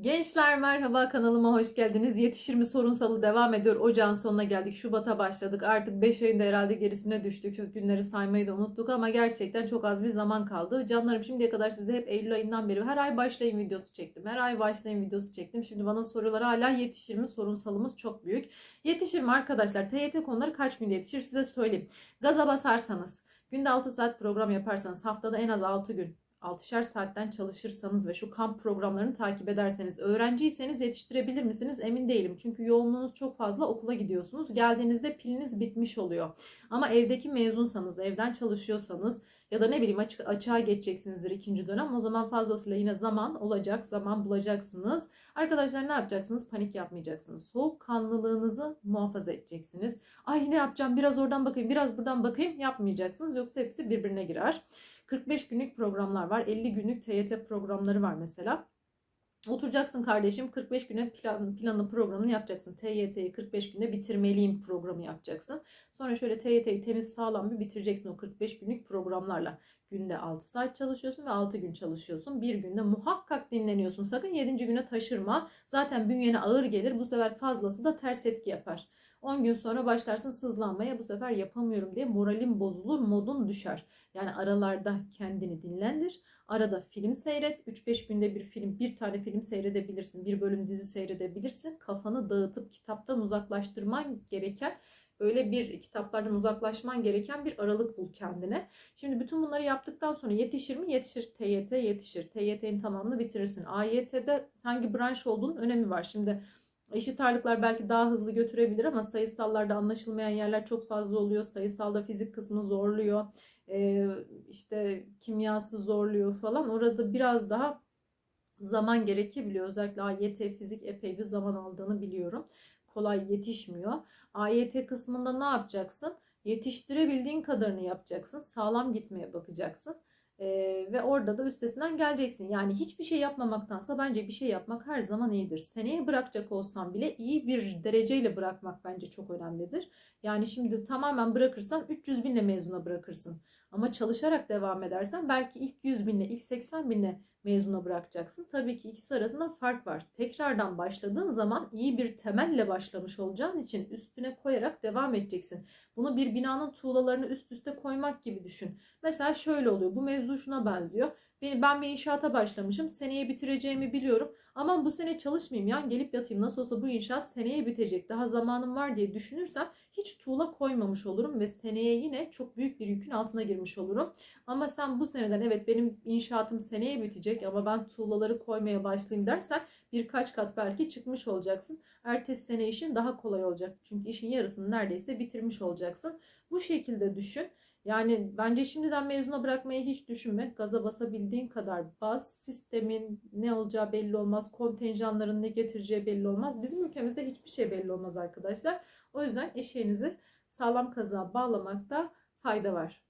Gençler merhaba kanalıma hoş geldiniz. Yetişir mi sorunsalı devam ediyor. Ocağın sonuna geldik. Şubat'a başladık. Artık 5 ayın da herhalde gerisine düştük. Çok günleri saymayı da unuttuk ama gerçekten çok az bir zaman kaldı. Canlarım şimdiye kadar size hep Eylül ayından beri her ay başlayın videosu çektim. Her ay başlayın videosu çektim. Şimdi bana soruyorlar hala yetişir mi? Sorunsalımız çok büyük. Yetişir mi arkadaşlar? TYT konuları kaç günde yetişir size söyleyeyim. Gaza basarsanız, günde 6 saat program yaparsanız, haftada en az 6 gün 6'şer saatten çalışırsanız ve şu kamp programlarını takip ederseniz öğrenciyseniz yetiştirebilir misiniz emin değilim. Çünkü yoğunluğunuz çok fazla okula gidiyorsunuz. Geldiğinizde piliniz bitmiş oluyor. Ama evdeki mezunsanız, evden çalışıyorsanız ya da ne bileyim açık, açığa geçeceksinizdir ikinci dönem. O zaman fazlasıyla yine zaman olacak, zaman bulacaksınız. Arkadaşlar ne yapacaksınız? Panik yapmayacaksınız. Soğukkanlılığınızı muhafaza edeceksiniz. Ay ne yapacağım? Biraz oradan bakayım, biraz buradan bakayım yapmayacaksınız. Yoksa hepsi birbirine girer. 45 günlük programlar var. 50 günlük TYT programları var mesela. Oturacaksın kardeşim 45 güne plan, planlı programını yapacaksın. TYT'yi 45 günde bitirmeliyim programı yapacaksın. Sonra şöyle TYT'yi temiz sağlam bir bitireceksin o 45 günlük programlarla. Günde 6 saat çalışıyorsun ve 6 gün çalışıyorsun. Bir günde muhakkak dinleniyorsun. Sakın 7. güne taşırma. Zaten bünyene ağır gelir. Bu sefer fazlası da ters etki yapar. 10 gün sonra başlarsın sızlanmaya bu sefer yapamıyorum diye moralin bozulur, modun düşer. Yani aralarda kendini dinlendir. Arada film seyret. 3-5 günde bir film, bir tane film seyredebilirsin. Bir bölüm dizi seyredebilirsin. Kafanı dağıtıp kitaptan uzaklaştırman gereken böyle bir kitaplardan uzaklaşman gereken bir aralık bul kendine. Şimdi bütün bunları yaptıktan sonra yetişir mi? Yetişir. TYT yetişir. TYT'nin tamamını bitirirsin. AYT'de hangi branş olduğunun önemi var. Şimdi Eşit ağırlıklar belki daha hızlı götürebilir ama sayısallarda anlaşılmayan yerler çok fazla oluyor. Sayısalda fizik kısmı zorluyor. Ee, işte kimyası zorluyor falan. Orada biraz daha zaman gerekebiliyor. Özellikle AYT fizik epey bir zaman aldığını biliyorum. Kolay yetişmiyor. AYT kısmında ne yapacaksın? Yetiştirebildiğin kadarını yapacaksın. Sağlam gitmeye bakacaksın. Ee, ve orada da üstesinden geleceksin. Yani hiçbir şey yapmamaktansa bence bir şey yapmak her zaman iyidir. Seneye bırakacak olsan bile iyi bir dereceyle bırakmak bence çok önemlidir. Yani şimdi tamamen bırakırsan 300 binle mezuna bırakırsın. Ama çalışarak devam edersen belki ilk 100 binle, ilk 80 binle mezuna bırakacaksın. Tabii ki ikisi arasında fark var. Tekrardan başladığın zaman iyi bir temelle başlamış olacağın için üstüne koyarak devam edeceksin. Bunu bir binanın tuğlalarını üst üste koymak gibi düşün. Mesela şöyle oluyor. Bu mevzu şuna benziyor. Ben bir inşaata başlamışım. Seneye bitireceğimi biliyorum. Aman bu sene çalışmayayım ya gelip yatayım. Nasıl olsa bu inşaat seneye bitecek. Daha zamanım var diye düşünürsem hiç tuğla koymamış olurum ve seneye yine çok büyük bir yükün altına girmiş olurum. Ama sen bu seneden evet benim inşaatım seneye bitecek ama ben tuğlaları koymaya başlayayım dersen birkaç kat belki çıkmış olacaksın. Ertesi sene işin daha kolay olacak. Çünkü işin yarısını neredeyse bitirmiş olacaksın. Bu şekilde düşün. Yani bence şimdiden mezuna bırakmayı hiç düşünme. Gaza basabildiğin kadar bas. Sistemin ne olacağı belli olmaz. Kontenjanların ne getireceği belli olmaz. Bizim ülkemizde hiçbir şey belli olmaz arkadaşlar. O yüzden eşeğinizi sağlam kazığa bağlamakta fayda var.